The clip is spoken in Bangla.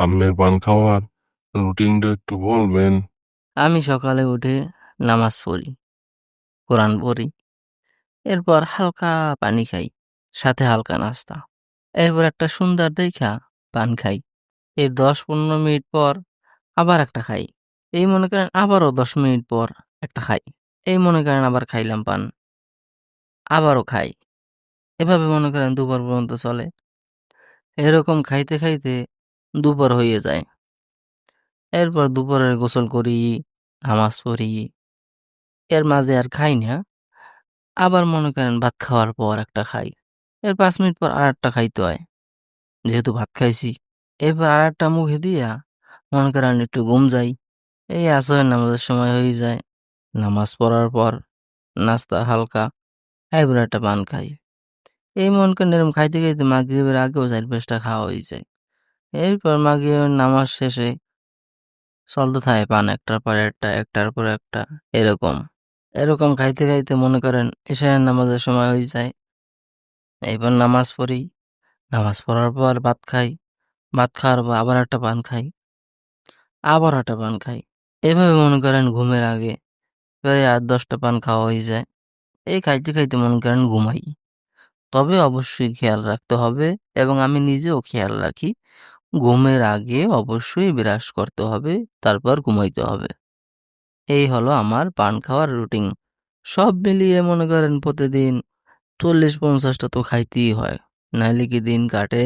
আপনার পান খাওয়ার রুটিনটা একটু বলবেন। আমি সকালে উঠে নামাজ পড়ি, কোরআন পড়ি, এরপর হালকা পানি খাই, সাথে হালকা নাস্তা, এরপর একটা সুন্দর দেখা পান খাই, এর দশ পনেরো মিনিট পর আবার একটা খাই, এই মনে করেন আবারও দশ মিনিট পর একটা খাই, এই মনে করেন আবার খাইলাম পান, আবারও খাই, এভাবে মনে করেন দুপুর পর্যন্ত চলে, এরকম খাইতে খাইতে দুপুর হয়ে যায়। এরপর দুপুরের গোসল করি, নামাজ পড়ি। এর মাঝে আর খাই না। আবার মনে করেন ভাত খাওয়ার পর একটা খাই। এর পাঁচ মিনিট পর আর একটা খাইতে হয়। যেহেতু ভাত খাইছি। এরপর আর একটা মুখে দিয়া মনে করেন একটু ঘুম যাই। এই আসরের নামাজের সময় হয়ে যায়। নামাজ পড়ার পর নাস্তা হালকা, এরপর একটা পান খাই। এই মন করেন এরকম খাইতে খাইতে মাগরিবের আগেও চার পাঁচটা খাওয়া হয়ে যায়। এরপর মাগরিবের নামাজ শেষে চলতে থাকে পান একটার পর একটা, একটার পর একটা, এরকম। এরকম খাইতে খাইতে মনে করেন এশারের নামাজের সময় হয়ে যায়। এরপর নামাজ পড়ি, নামাজ পড়ার পর ভাত খাই, ভাত খাওয়ার পর আবার একটা পান খাই, আবার একটা পান খাই। এভাবে মনে করেন ঘুমের আগে প্রায় আট, দশটা পান খাওয়া হয়ে যায়। এই খাইতে খাইতে মনে করেন ঘুমাই। তবে অবশ্যই খেয়াল রাখতে হবে এবং আমি নিজেও খেয়াল রাখি ঘুমের আগে অবশ্যই ব্রাশ করতে হবে, তারপর ঘুমাইতে হবে। এই হলো আমার পান খাওয়ার রুটিন। সব মিলিয়ে মনে করেন প্রতিদিন চল্লিশ পঞ্চাশটা তো খাইতেই হয়। নাহলে কি দিন কাটে?